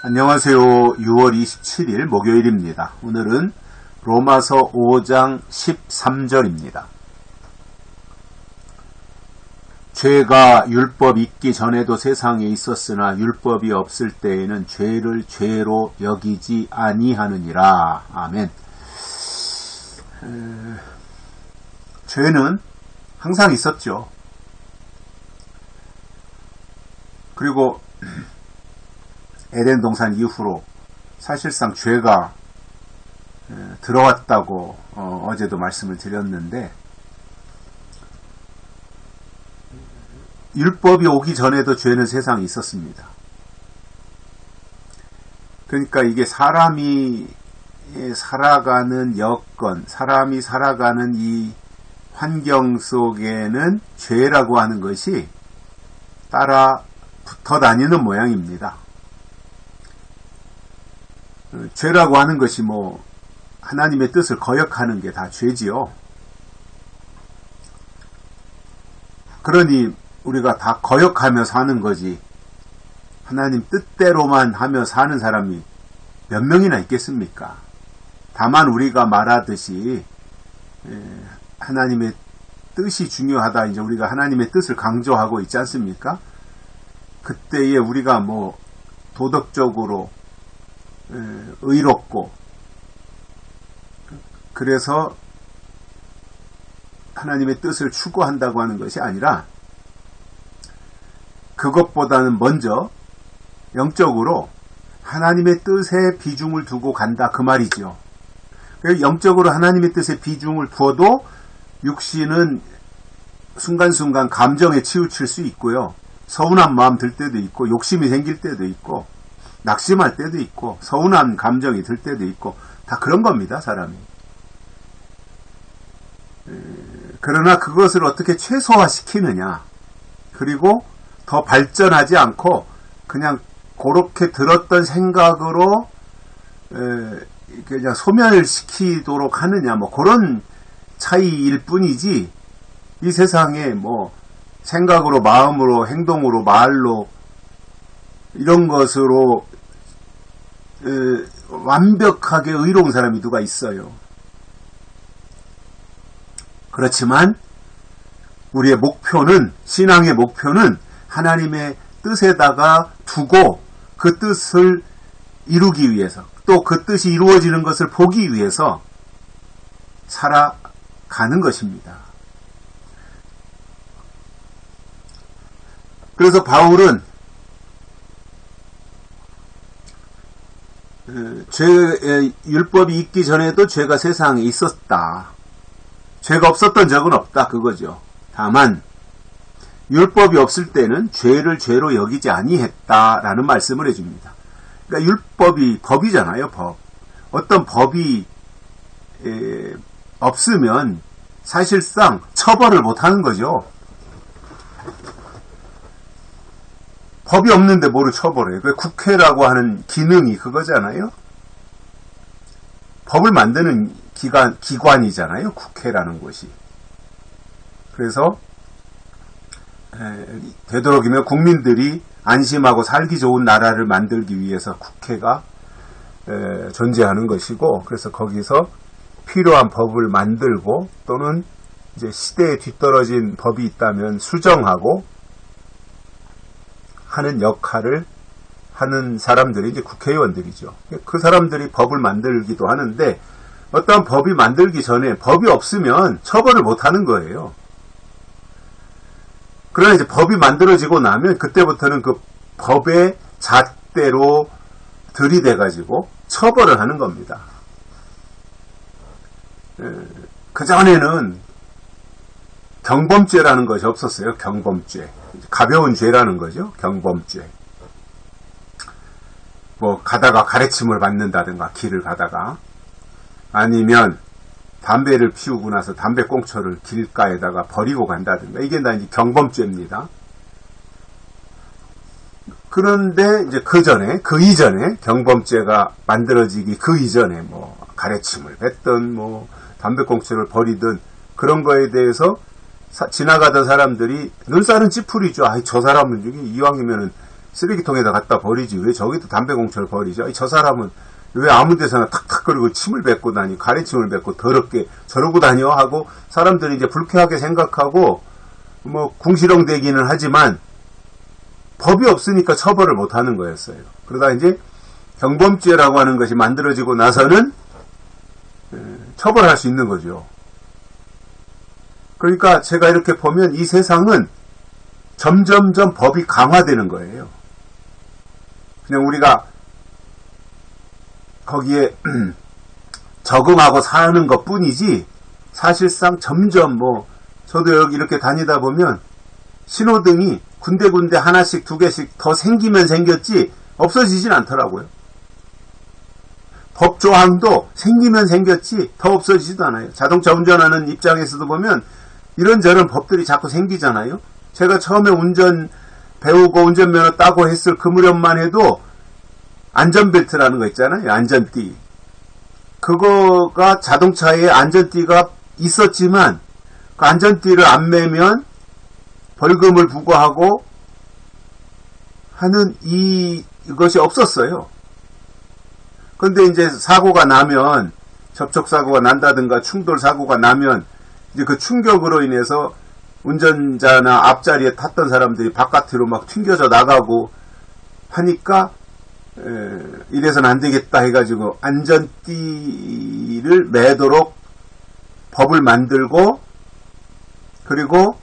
안녕하세요. 6월 27일 목요일입니다. 오늘은 로마서 5장 13절입니다. 죄가 율법 있기 전에도 세상에 있었으나 율법이 없을 때에는 죄를 죄로 여기지 아니하느니라. 아멘. 에... 죄는 항상 있었죠. 그리고 에덴 동산 이후로 사실상 죄가 들어왔다고 어, 제도 말씀을 드렸는데 율법이 오기 전에도 죄는 세상에 있었습니다. 그러니까 이게 사람이 살아가는 여건, 사람이 살아가는 이 환경 속에는 죄라고 하는 것이 따라 붙어 다니는 모양입니다. 죄라고 하는 것이 뭐 하나님의 뜻을 거역하는 게 다 죄지요. 그러니 우리가 다 거역하며 사는 거지 하나님 뜻대로만 하며 사는 사람이 몇 명이나 있겠습니까? 다만 우리가 말하듯이 하나님의 뜻이 중요하다 이제 우리가 하나님의 뜻을 강조하고 있지 않습니까? 그때에 우리가 뭐 도덕적으로 의롭고 그래서 하나님의 뜻을 추구한다고 하는 것이 아니라 그것보다는 먼저 영적으로 하나님의 뜻에 비중을 두고 간다 그 말이지요. 영적으로 하나님의 뜻에 비중을 두어도 육신은 순간순간 감정에 치우칠 수 있고요. 서운한 마음 들 때도 있고 욕심이 생길 때도 있고 낙심할 때도 있고 서운한 감정이 들 때도 있고 다 그런 겁니다 사람이. 그러나 그것을 어떻게 최소화시키느냐. 그리고 더 발전하지 않고 그냥 그렇게 들었던 생각으로 그냥 소멸시키도록 하느냐. 뭐 그런 차이일 뿐이지 이 세상에 뭐 생각으로 마음으로 행동으로 말로 이런 것으로 완벽하게 의로운 사람이 누가 있어요. 그렇지만 우리의 목표는 신앙의 목표는 하나님의 뜻에다가 두고 그 뜻을 이루기 위해서 또 그 뜻이 이루어지는 것을 보기 위해서 살아가는 것입니다. 그래서 바울은 죄 율법이 있기 전에도 죄가 세상에 있었다. 죄가 없었던 적은 없다 그거죠. 다만 율법이 없을 때는 죄를 죄로 여기지 아니했다라는 말씀을 해줍니다. 그러니까 율법이 법이잖아요, 법. 어떤 법이 에, 없으면 사실상 처벌을 못하는 거죠. 법이 없는데 뭐를 처벌해요? 그 국회라고 하는 기능이 그거잖아요. 법을 만드는 기관, 기관이잖아요. 국회라는 곳이. 그래서 되도록이면 국민들이 안심하고 살기 좋은 나라를 만들기 위해서 국회가 존재하는 것이고 그래서 거기서 필요한 법을 만들고 또는 이제 시대에 뒤떨어진 법이 있다면 수정하고 하는 역할을 하는 사람들이 이제 국회의원들이죠. 그 사람들이 법을 만들기도 하는데 어떤 법이 만들기 전에 법이 없으면 처벌을 못 하는 거예요. 그러나 이제 법이 만들어지고 나면 그때부터는 그 법의 잣대로 들이대 가지고 처벌을 하는 겁니다. 그 전에는 경범죄라는 것이 없었어요. 경범죄. 가벼운 죄라는 거죠. 경범죄. 뭐 가다가 가래침을 받는다든가 길을 가다가 아니면 담배를 피우고 나서 담배 꽁초를 길가에다가 버리고 간다든가 이게 다 이제 경범죄입니다. 그런데 이제 그 전에 그 이전에 경범죄가 만들어지기 그 이전에 뭐 가래침을 뱉던 뭐 담배 꽁초를 버리든 그런 거에 대해서 사, 지나가던 사람들이 눈살은 찌푸리죠. 아, 저 사람은 이게 이왕이면은 쓰레기통에다 갖다 버리지 왜 저기도 담배 공초를 버리죠? 아니, 저 사람은 왜 아무 데서나 탁탁거리고 침을 뱉고 다니 가래침을 뱉고 더럽게 저러고 다녀 하고 사람들이 이제 불쾌하게 생각하고 뭐 궁시렁대기는 하지만 법이 없으니까 처벌을 못 하는 거였어요. 그러다 이제 경범죄라고 하는 것이 만들어지고 나서는 처벌할 수 있는 거죠. 그러니까 제가 이렇게 보면 이 세상은 점점점 법이 강화되는 거예요. 그냥 우리가 거기에 적응하고 사는 것 뿐이지 사실상 점점 뭐 저도 여기 이렇게 다니다 보면 신호등이 군데군데 하나씩 두 개씩 더 생기면 생겼지 없어지진 않더라고요. 법조항도 생기면 생겼지 더 없어지지도 않아요. 자동차 운전하는 입장에서도 보면 이런저런 법들이 자꾸 생기잖아요. 제가 처음에 운전 배우고 운전면허 따고 했을 그 무렵만 해도 안전벨트라는 거 있잖아요. 안전띠. 그거가 자동차에 안전띠가 있었지만 그 안전띠를 안 매면 벌금을 부과하고 하는 이, 이것이 없었어요. 근데 이제 사고가 나면 접촉사고가 난다든가 충돌 사고가 나면 이제 그 충격으로 인해서 운전자나 앞자리에 탔던 사람들이 바깥으로 막 튕겨져 나가고 하니까 에, 이래서는 안 되겠다 해가지고 안전띠를 매도록 법을 만들고 그리고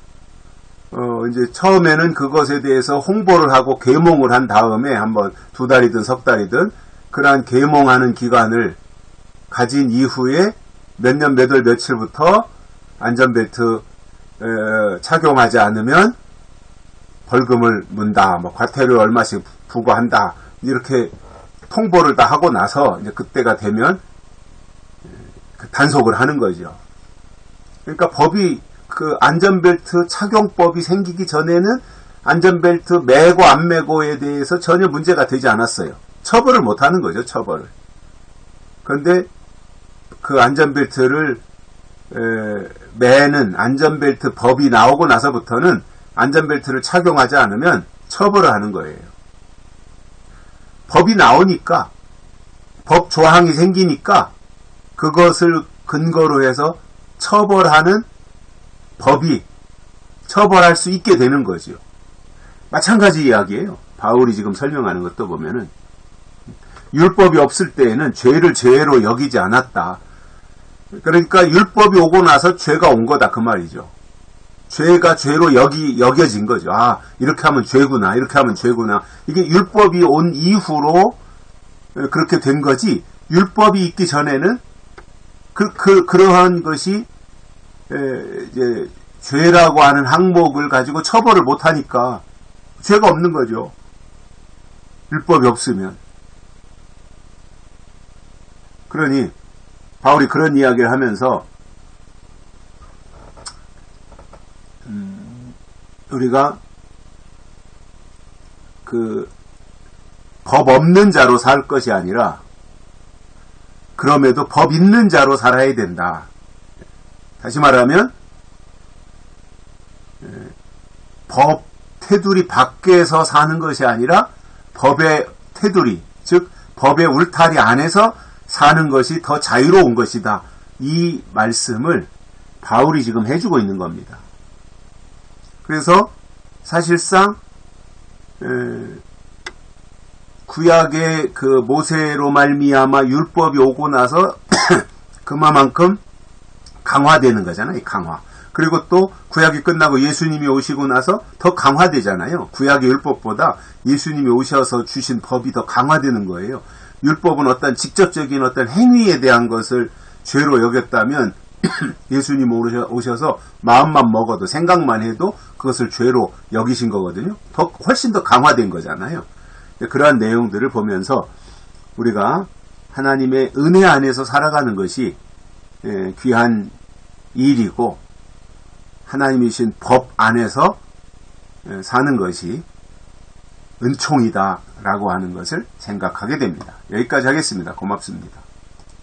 어 이제 처음에는 그것에 대해서 홍보를 하고 계몽을 한 다음에 한번 두 달이든 석 달이든 그러한 계몽하는 기간을 가진 이후에 몇 년 몇 월 며칠부터 안전벨트 에, 착용하지 않으면 벌금을 문다, 뭐 과태료 얼마씩 부과한다 이렇게 통보를 다 하고 나서 이제 그때가 되면 그 단속을 하는 거죠. 그러니까 법이 그 안전벨트 착용법이 생기기 전에는 안전벨트 매고 안 매고에 대해서 전혀 문제가 되지 않았어요. 처벌을 못 하는 거죠, 처벌을. 그런데 그 안전벨트를 에, 매는 안전벨트 법이 나오고 나서부터는 안전벨트를 착용하지 않으면 처벌을 하는 거예요. 법이 나오니까 법 조항이 생기니까 그것을 근거로 해서 처벌하는 법이 처벌할 수 있게 되는 거죠. 마찬가지 이야기예요. 바울이 지금 설명하는 것도 보면은 율법이 없을 때에는 죄를 죄로 여기지 않았다. 그러니까 율법이 오고 나서 죄가 온 거다 그 말이죠. 죄가 죄로 여기 여겨진 거죠. 아 이렇게 하면 죄구나, 이렇게 하면 죄구나. 이게 율법이 온 이후로 그렇게 된 거지. 율법이 있기 전에는 그, 그 그러한 것이 에, 이제 죄라고 하는 항목을 가지고 처벌을 못 하니까 죄가 없는 거죠. 율법이 없으면. 그러니 바울이 그런 이야기를 하면서 음, 우리가 그 법 없는 자로 살 것이 아니라 그럼에도 법 있는 자로 살아야 된다. 다시 말하면 법 테두리 밖에서 사는 것이 아니라 법의 테두리, 즉 법의 울타리 안에서 사는 것이 더 자유로운 것이다. 이 말씀을 바울이 지금 해주고 있는 겁니다. 그래서 사실상 구약의 그 모세로 말미암아 율법이 오고 나서 그만큼 강화되는 거잖아요. 강화. 그리고 또 구약이 끝나고 예수님이 오시고 나서 더 강화되잖아요. 구약의 율법보다 예수님이 오셔서 주신 법이 더 강화되는 거예요. 율법은 어떤 직접적인 어떤 행위에 대한 것을 죄로 여겼다면 예수님 오셔서 마음만 먹어도 생각만 해도 그것을 죄로 여기신 거거든요. 더 훨씬 더 강화된 거잖아요. 그러한 내용들을 보면서 우리가 하나님의 은혜 안에서 살아가는 것이 예, 귀한 일이고 하나님이신 법 안에서 예, 사는 것이 은총이다 라고 하는 것을 생각하게 됩니다. 여기까지 하겠습니다. 고맙습니다.